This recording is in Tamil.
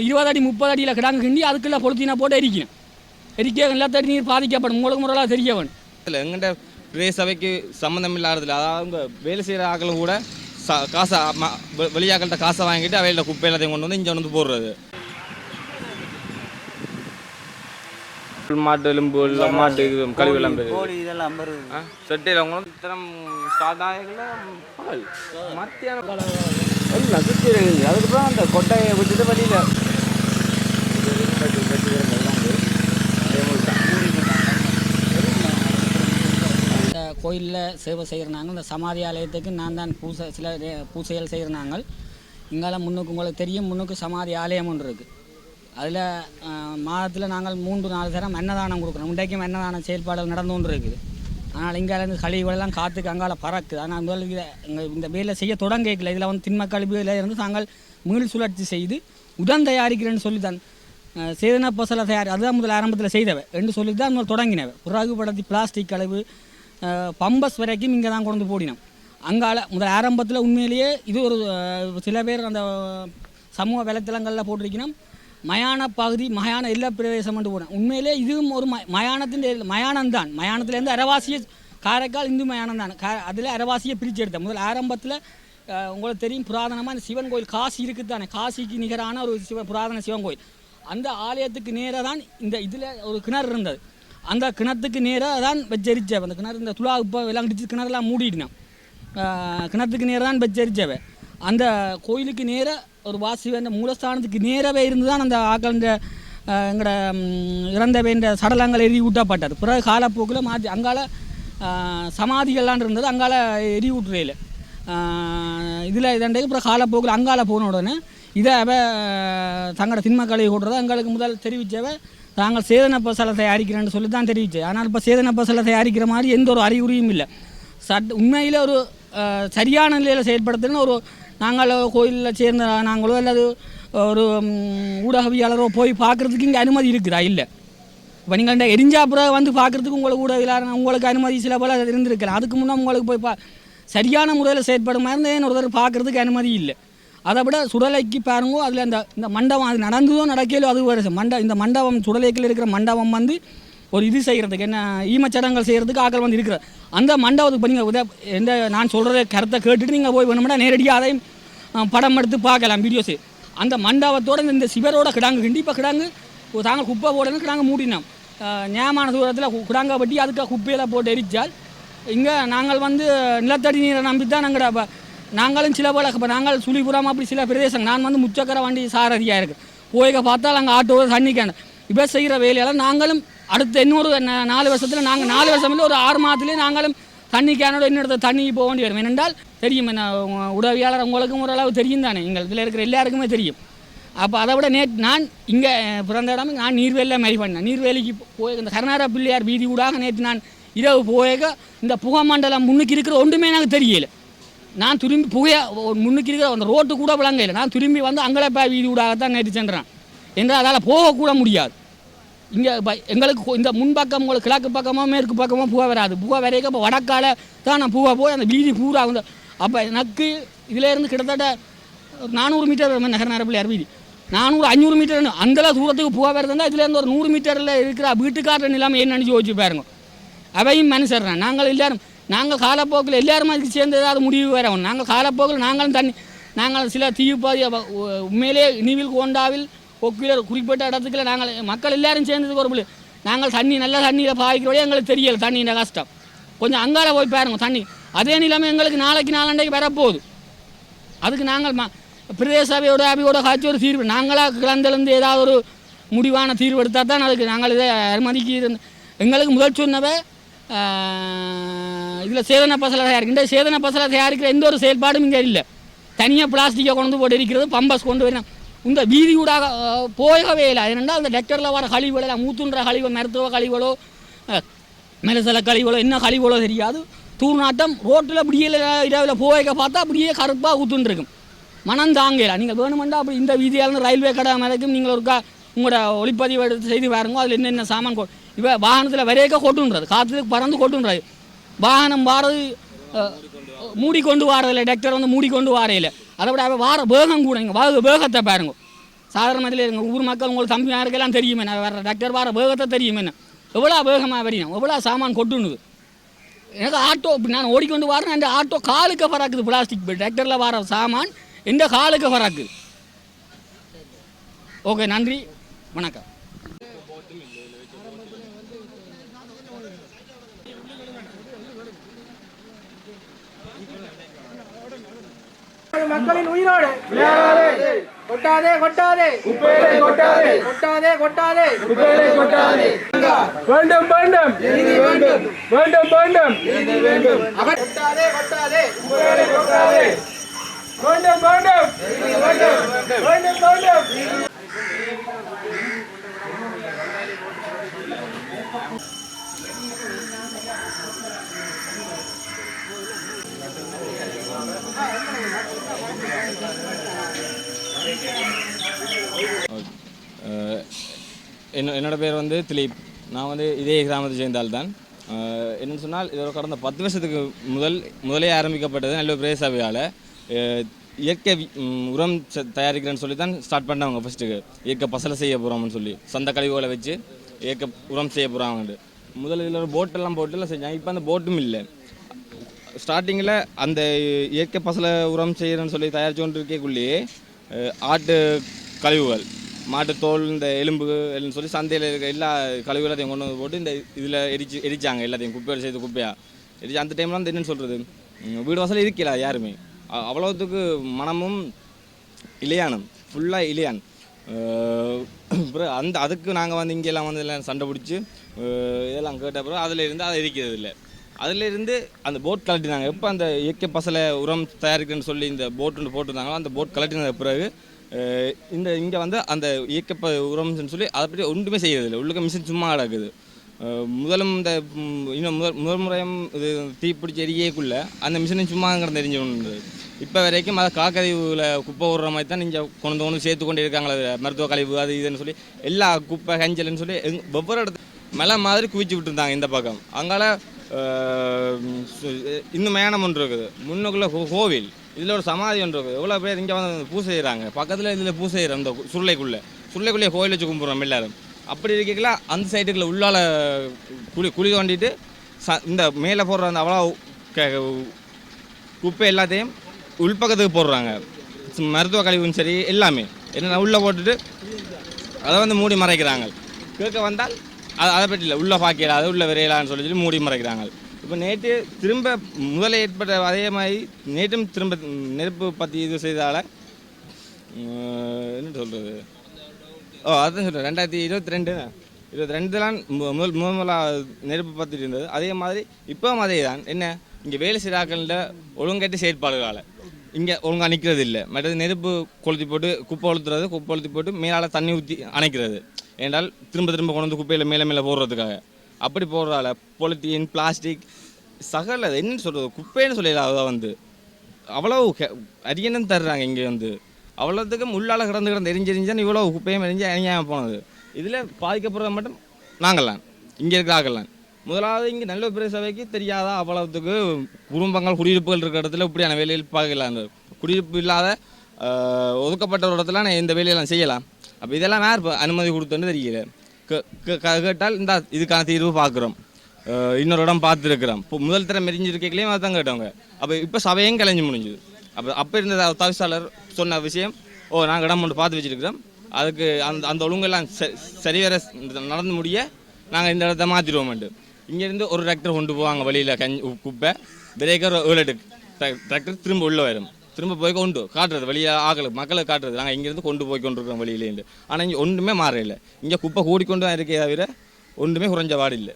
இருபது அடி முப்பது அடியில் கிடாங்க கிண்டி அதுக்குள்ளே பொழுத்தினா போட்டு எரிக்கணும் எரிக்க நிலத்தடி நீர் பாதிக்கப்படும். உங்களுக்கு முறையாக தெரிய வேணும் இல்லை எங்கிட்ட பிரதேச சபைக்கு சம்மந்தம் இல்லாததில்ல அதாவது அவங்க வேலை செய்கிற ஆட்களும் கூட ச காசை வெளியாக்கள்கிட்ட காசை வாங்கிட்டு அவையில குப்பை எல்லாத்தையும் கொண்டு வந்து இங்கே வந்து போடுறது. மாட்டு எலும்பு இல்லை மாட்டு இது கழிவு எல்லாம் இதெல்லாம் செட்டையில் அவங்க தினம் ஸ்டார்ட் ஆகல பகல் மத்தியானம் எல்லாம் சுற்றி இருக்குது. அதுக்கப்புறம் அந்த கொட்டையை விட்டுட்டு வெளியில். கோயிலில் சேவை செய்கிறாங்க இந்த சமாதி ஆலயத்துக்கு நான் தான் பூசை சில பூசைகள் செய்கிறாங்க இங்கால முன்னுக்கு உங்களுக்கு தெரியும் முன்னுக்கு சமாதி ஆலயம் ஒன்று இருக்குது அதில் மாதத்தில் நாங்கள் மூன்று நாலு தரம் அன்னதானம் கொடுக்குறோம். இன்றைக்கும் அன்னதான செயல்பாடுகள் நடந்து கொண்டு இருக்குது. ஆனால் இங்கேருந்து கழிவுகளெல்லாம் காற்றுக்கு அங்கால பறக்குது. ஆனால் முதல் இதை இந்த வேலை செய்ய தொடங்கல இதில் வந்து திண்ம கழிவுகளில் இருந்து தாங்கள் மீள் சுழற்சி செய்து உடன் தயாரிக்கிறேன்னு சொல்லி தான் சேதன பசலை தயார் அதுதான் முதல் ஆரம்பத்தில் செய்தவை. என்று சொல்லி தான் முதல் தொடங்கினவை. பிறகுபடுத்தி பிளாஸ்டிக் கழிவு பம்பஸ் வரைக்கும் இங்கே தான் கொண்டு போடினோம். அங்கால முதல் ஆரம்பத்தில் உண்மையிலேயே இது ஒரு சில பேர் அந்த சமூக வலைத்தளங்களில் போட்டிருக்கணும். மயான பகுதி மயான இல்ல பிரதேசம் என்று போனேன் உண்மையிலே இதுவும் ஒரு ம மயானத்தின் மயானம் தான் மயானத்துலேருந்து அரவாசிய காரைக்கால் இந்து மயானம் தான் கா அதில் அரவாசியை பிரித்து எடுத்தேன். முதல் ஆரம்பத்தில் உங்களுக்கு தெரியும் புராதனமாக இந்த சிவன் கோயில் காசி இருக்குது தானே காசிக்கு நிகரான ஒரு சிவ புராதன சிவன் கோயில். அந்த ஆலயத்துக்கு நேராக தான் இந்த இதில் ஒரு கிணறு இருந்தது. அந்த கிணத்துக்கு நேராக தான் வச்சரிச்சவை அந்த கிணறு இந்த துலா இப்போ விளங்கிடுச்சு கிணறுலாம் மூடிட்டினான். கிணத்துக்கு நேராக தான் வச்சரிச்சவை அந்த கோயிலுக்கு நேராக ஒரு வாசி அந்த மூலஸ்தானத்துக்கு நேரவே இருந்து தான் அந்த இந்த எங்களோட இறந்தவை இந்த சடலங்கள் எரி ஊட்டப்பட்டது. பிறகு காலப்போக்கில் மாற்றி அங்கால சமாதிகள்லாம் இருந்தது அங்கால எரி ஊட்டுறையில் இதில் இதண்டைக்கு அப்புறம் காலப்போக்கில் அங்கால போன உடனே இதை அவ தங்களோட திண்மக்களை ஓடுறதை எங்களுக்கு முதல் தெரிவித்தவ நாங்கள் சேதன பசலை தயாரிக்கிறேன்னு சொல்லி தான் தெரிவித்தேன் ஆனால் இப்போ சேதன பசலை தயாரிக்கிற மாதிரி எந்த ஒரு அறிகுறியும் இல்லை. சட் உண்மையில் ஒரு சரியான நிலையில் செயல்படுத்துன்னு ஒரு நாங்கள் கோயிலில் சேர்ந்த நாங்களோ அல்லது ஒரு ஊடகவியாளரோ போய் பார்க்குறதுக்கு இங்கே அனுமதி இருக்குதா? இல்லை. இப்போ நீங்கள் இந்த எரிஞ்சாப்புறம் வந்து பார்க்குறதுக்கு உங்களுக்கு ஊடகவியலாளர் உங்களுக்கு அனுமதி சில போல் இருந்திருக்கலாம். அதுக்கு முன்னே உங்களுக்கு போய் பா சரியான முறையில் செயற்படும் மாதிரி இருந்தால் ஒருத்தர் பார்க்குறதுக்கு அனுமதி இல்லை. அதை விட சுடலைக்கு பாருங்கோ அதில் இந்த இந்த மண்டபம் அது நடந்ததோ நடக்கலையோ அது வருது மண்ட இந்த மண்டபம் சுடலைக்கில் இருக்கிற மண்டபம் வந்து ஒரு இது செய்கிறதுக்கு என்ன ஈமச்சடங்கள் செய்கிறதுக்கு ஆக்கள் வந்து இருக்கிற அந்த மண்டபத்துக்கு இப்போ நீங்கள் உத எந்த நான் சொல்கிற கருத்தை கேட்டுட்டு நீங்கள் போய் வேணும்னா நேரடியாக அதையும் படம் எடுத்து பார்க்கலாம் வீடியோஸு அந்த மண்டபத்தோட இந்த- சிவரோட கிடாங்கு கிண்டி இப்போ கிடாங்கு ஒரு தாங்க குப்பை போடணும் கிடாங்க மூடினோம். நியமான தூரத்தில் கிடாங்க வட்டி அதுக்கு குப்பையில் போட்டு எரிச்சால் இங்கே நாங்கள் வந்து நிலத்தடி நீரை நம்பி தான் நாங்கள் நாங்களும் சில போல இப்போ நாங்கள் சுழிபுரம் அப்படி சில பிரதேசம் நான் வந்து முச்சக்கர வண்டி சாரதியாக இருக்குது போய்க்க பார்த்தால் நாங்கள் ஆட்டோ தண்ணிக்கான இப்போ செய்கிற வேலையெல்லாம் நாங்களும் அடுத்த இன்னொரு நாலு வருஷத்தில் நாங்கள் நாலு வருஷம் ஒரு ஆறு மாதத்துலேயே நாங்களும் தண்ணி கேனோட இன்னொரு தண்ணிக்கு போக வேண்டி வரும். ஏனென்றால் தெரியும் என்ன உதவியாளர் உங்களுக்கும் ஓரளவு தெரியும் தானே. எங்கள் இதில் இருக்கிற எல்லாருக்குமே தெரியும். அப்போ அதை விட நேற்று நான் இங்கே பிறந்த இடம் நான் நீர்வேலியில் மாதிரி பண்ணேன். நீர்வேலிக்கு போய் இந்த கருணாரா பிள்ளையார் வீதி ஊடாக நேற்று நான் இரவு போயக இந்த புகை மண்டலம் முன்னுக்கு இருக்கிற ஒன்றுமே எனக்கு தெரியல. நான் திரும்பி புகையை முன்னுக்கு இருக்கிற அந்த ரோட்டு கூட விளங்கல. நான் திரும்பி வந்து அங்கலப்பா வீதி ஊடாகத்தான் நேற்று சென்றேன். என்றால் அதால் போகக்கூட முடியாது. இங்கே எங்களுக்கு இந்த முன்பக்கம் உங்களுக்கு கிழக்கு பக்கமோ மேற்கு பக்கமோ பூவை வராது. புகை வரைக்கும் இப்போ வடக்கால தான் நான் பூவை போய் அந்த வீதி பூரா வந்து அப்போ எனக்கு இதிலேருந்து கிட்டத்தட்ட நானூறு மீட்டர் வரும் நகர நரப்பிள்ளையார் வீதி நானூறு அஞ்சூறு மீட்டர் அந்த தூரத்துக்கு பூவா வருதுன்னா இதுலேருந்து ஒரு நூறு மீட்டரில் இருக்கிற வீட்டுக்காரன் இல்லாமல் என்னன்னு யோசிச்சு பாருங்க. அவையும் மனுஷர்றேன் நாங்கள் எல்லாரும் நாங்கள் காலப்போக்கில் எல்லாரும் அதுக்கு சேர்ந்து ஏதாவது முடிவு வரவும் நாங்கள் காலப்போக்கில் நாங்களும் தண்ணி நாங்கள் சில தீவுப்பாதி உ- உண்மையிலே இனிவில் கோண்டாவில் ஒக்கில குறிப்பிட்ட இடத்துக்குள்ள நாங்கள் மக்கள் எல்லாரும் சேர்ந்ததுக்கு ஒரு புள்ளி. நாங்கள் தண்ணி நல்ல தண்ணியில் பாய்க்கிறோடய எங்களுக்கு தெரியல தண்ணியின் கஷ்டம். கொஞ்சம் அங்கால போய் பாருங்க தண்ணி. அதே நிலைமை எங்களுக்கு நாளைக்கு நாலண்டைக்கு வரப்போகுது. அதுக்கு நாங்கள் ம பிரதேச சபையோட அவையோட காட்சி ஒரு தீர்வு. நாங்களாக கிளந்திலிருந்து ஏதாவது ஒரு முடிவான தீர்வு எடுத்தால் தான் அதுக்கு நாங்கள் இதை அனுமதிக்கு எங்களுக்கு முதல் சொன்னவை இதில் சேதன பசலை தயாரிக்கின்ற சேதன பசலை தயாரிக்கிற எந்த ஒரு செயல்பாடும் இங்கே இல்லை. தனியாக பிளாஸ்டிக்கை கொண்டு போட்டு இருக்கிறது பம்பஸ் கொண்டு வரணும் இந்த வீதி போகவே இல்லை. ஏனென்றால் அந்த டெக்டரில் வர கழிவுகள் மூத்துன்ற கழிவு மருத்துவ கழிவுகளோ அஹ், கழிவுகளோ என்ன கழிவுகளோ தெரியாது. தூர்நாட்டம் ரோட்டில் அப்படியே இரவில் போக பார்த்தா அப்படியே கருப்பாக ஊத்துன்ட்ருக்கும் மனம் தாங்கல. நீங்கள் வேணுமெண்டா அப்படி இந்த வீதியால் ரயில்வே கடை வரைக்கும் நீங்கள் ஒருக்கா உங்களோட ஒளிப்பதிவு எடுத்து செய்து பாருங்க. அதில் என்னென்ன சாமான் கொ வாகனத்தில் வரையக்க கொட்டுன்றது. காற்றுக்கு பறந்து கொட்டுன்றது. வாகனம் வாரது மூடிக்கொண்டு வாரதில்லை. டாக்டர் வந்து மூடிக்கொண்டு வாரையில அதை விட அவள் வார வேகம் கூட நீங்கள் வாக வேகத்தை பாருங்க. சாதாரணத்தில் எங்கள் ஊர் மக்கள் உங்களுக்கு தம்பி யாருக்கெல்லாம் தெரியுமே நான் வேறு டாக்டர் வர வேகத்தை தெரியுமே என்ன? எவ்வளோ வேகமாக வரையும் எவ்வளோ சாமான் கொட்டுணுது எனக்கு ஆட்டோ இப்படி நான் ஓடிக்கொண்டு வரேன் அந்த ஆட்டோ காலுக்கு பறக்குது பிளாஸ்டிக் டிராக்டரில் வர சாமான் எந்த காலுக்கு பறக்குது? ஓகே நன்றி. வணக்கம். மக்களின் உயிரோடு. கொட்டாதே கொட்டாதே. கொட்டாதே. கொட்டாதே கொட்டாதே. வேண்டும் வேண்டும். வேண்டும். வேண்டும் வேண்டும். கொட்டாதே கொட்டாதே. வேண்டும். வேண்டும். வேண்டும் வேண்டும். அஹ் என்ன என்னோட பேர் வந்து திலீப். நான் வந்து இதே கிராமத்தை சேர்ந்தால் தான் என்னென்னு சொன்னால் இதோட கடந்த பத்து வருஷத்துக்கு முதல் முதலே ஆரம்பிக்கப்பட்டது நல்ல பிரதேச சபையால் இயற்கை உரம் தயாரிக்கிறேன்னு சொல்லி தான் ஸ்டார்ட் பண்ணாங்க ஃபஸ்ட்டுக்கு இயற்கை பசலை செய்ய போகிறோம்னு சொல்லி. சொந்த கழிவுகளை வச்சு இயற்கை உரம் செய்ய போகிறாங்க முதல்ல இதில் ஒரு போட்டெல்லாம் போட்டுலாம் செஞ்சாங்க இப்போ அந்த போட்டும் இல்லை. ஸ்டார்டிங்கில் அந்த இயற்கை பசலை உரம் செய்கிறேன்னு சொல்லி தயாரித்து கொண்டு இருக்கக்குள்ளேயே ஆட்டு கழிவுகள். மாட்டுத்தோல் இந்த எலும்பு எல்லாம் சொல்லி சந்தையில் இருக்க எல்லா கழிவுகள் எல்லாத்தையும் கொண்டு வந்து போட்டு இந்த இதில் எரிச்சு எரிச்சாங்க எல்லாத்தையும் குப்பையில் செய்து குப்பையா. எரிச்சு அந்த டைம்லாம் வந்து என்னென்னு சொல்கிறது வீடு வாசல் இருக்கல யாருமே. அவ்வளோத்துக்கு மனமும் இளையானம் ஃபுல்லாக இளையான். அப்புறம் அந்த அதுக்கு நாங்கள் வந்து இங்கெல்லாம் வந்து எல்லாம் சண்டை பிடிச்சி இதெல்லாம் கேட்ட அப்புறம் அதில் இருந்து அதை எரிக்கிறது இல்லை. அதில் இருந்து அந்த போட் கலட்டினாங்க எப்போ அந்த இயற்கை பசலை உரம் தயாரிக்கிறேன்னு சொல்லி இந்த போட்டு போட்டிருந்தாங்களோ அந்த போட் கலட்டின பிறகு இந்த இங்கே வந்து அந்த இயற்கை ப உரம்னு சொல்லி அதை பற்றி ஒன்றுமே செய்யறதில்லை. உள்ளுக்க மிஷின் சும்மா கிடக்குது. முதலும் இந்த இன்னும் முதல் முதல் முறையும் இது தீப்பிடிச்சி எரியக்குள்ள அந்த மிஷினும் சும்மா கிடந்து எரிஞ்சு கொண்டு இப்போ வரைக்கும் அதை காக்கறிவுல குப்பை விடுற மாதிரி தான் நீங்கள் கொண்டு வந்து சேர்த்து கொண்டு இருக்காங்களே மருத்துவ கழிவு அது இதுன்னு சொல்லி எல்லா குப்பை கஞ்சல்னு சொல்லி ஒவ்வொரு இடத்து மலை மாதிரி குவிச்சு விட்டுருந்தாங்க இந்த பக்கம். அங்கால இன்னும் மேனம் ஒன்று இருக்குது. முன்னுக்குள்ளே கோவில் இதில் ஒரு சமாதி ஒன்று இருக்குது. எவ்வளோ பேர் இங்கே வந்து பூசை செய்கிறாங்க? பக்கத்தில் இதில் பூ செய்கிறோம் இந்த சுருளைக்குள்ளே. சுருளைக்குள்ளே கோயில் வச்சு கும்பிட்றோம் எல்லாரும். அப்படி இருக்கல அந்த சைடுக்குள்ள உள்ளால குழி குழி தோண்டிட்டு ச இந்த மேலே போடுற அந்த அவ்வளோ குப்பை எல்லாத்தையும் உள்பக்கத்துக்கு போடுறாங்க. மருத்துவ கழிவும் சரி எல்லாமே. என்னென்ன உள்ளே போட்டுட்டு அதை வந்து மூடி மறைக்கிறாங்க. கேட்க வந்தால் அதை அதை பற்றி இல்லை. உள்ளே பார்க்கல அது உள்ளே விரையலான்னு சொல்லி சொல்லி மூடி மறைக்கிறாங்க. இப்போ நேற்று திரும்ப முதல்ல ஏற்பட்ட அதே மாதிரி நேற்றும் திரும்ப நெருப்பு பற்றி இது செய்தால என்ன சொல்கிறது ஓ அதான் சொல்கிறேன் ரெண்டாயிரத்தி இருபத்தி ரெண்டு இருபத்தி ரெண்டுலாம் முதல் முதல் முதலாக நெருப்பு பற்றிட்டு இருந்தது. அதே மாதிரி இப்போவும் அதே தான் என்ன? இங்கே வேலை செய்கிறாக்களில் ஒழுங்கட்டு செயற்பாடுகளால். இங்கே ஒழுங்காக நிற்கிறது இல்லை மற்றது நெருப்பு கொளுத்தி போட்டு குப்பை கொளுத்துறது குப்பை கொளுத்தி போட்டு மேலால் தண்ணி ஊற்றி அணைக்கிறது. ஏன்றால் திரும்ப திரும்ப கொண்டு வந்து குப்பையில் மேலே மேலே போடுறதுக்காக. அப்படி போடுறால பொலித்தீன் பிளாஸ்டிக் சகல என்னன்னு சொல்கிறது குப்பைன்னு சொல்லிடலாம் அதுதான் வந்து. அவ்வளவு அரியணும் தர்றாங்க இங்கே வந்து. அவ்வளோத்துக்கும் முள்ளால் கிடந்து கிடந்து எரிஞ்செரிஞ்சான் இவ்வளோ குப்பையும் எரிஞ்சு அணியாமல் போனது. இதில் பாதிக்கப்படுறது மட்டும் நாங்கள்லாம் இங்கே இருக்கிற ஆகலாம் முதலாவது இங்கே நல்ல பெரிய சபைக்கு தெரியாதா? அவ்வளவுத்துக்கு குடும்பங்கள் குடியிருப்புகள் இருக்கிற இடத்துல இப்படியான வேலையில் பார்க்கலாம் குடியிருப்பு இல்லாத ஒதுக்கப்பட்ட ஒரு இடத்துல நான் இந்த வேலையெல்லாம் செய்யலாம். அப்போ இதெல்லாம் யார் இப்ப அனுமதி கொடுத்தோன்னு தெரியல. கேட்டால் இந்த இதுக்கான தீர்வு பார்க்குறோம். இன்னொரு இடம் பார்த்துருக்குறோம். இப்போ முதல் தரம் மெரிஞ்சிருக்கலையும் அதான் கேட்டவங்க. அப்போ இப்போ சபையும் கலைஞ்சு முடிஞ்சுது. அப்போ அப்போ இருந்த தவிசாளர் சொன்ன விஷயம். ஓ நாங்கள் இடம் ஒன்று பார்த்து வச்சுருக்கிறோம். அதுக்கு அந்த அந்த ஒழுங்கெல்லாம் ச- சரிவர நடந்து முடிய நாங்கள் இந்த இடத்த மாற்றிடுவோம்ட்டு இங்கேருந்து ஒரு டிராக்டர் கொண்டு போவாங்க வழியில் கஞ்சி குப்பை. பிரேக்கர் ஏழு டிராக்டர் திரும்ப உள்ளே வரும். திரும்ப போய் கொண்டு காட்டுறது வெளியே ஆகல மக்களை காட்டுறது. நாங்கள் இங்கேருந்து கொண்டு போய் கொண்டிருக்கோம் வெளியிலேருந்து ஆனால் இங்கே ஒன்றுமே மாறல இங்கே குப்பை கூடிக்கொண்டு தான் இருக்கே தவிர ஒன்றுமே குறைஞ்ச பாடு இல்லை.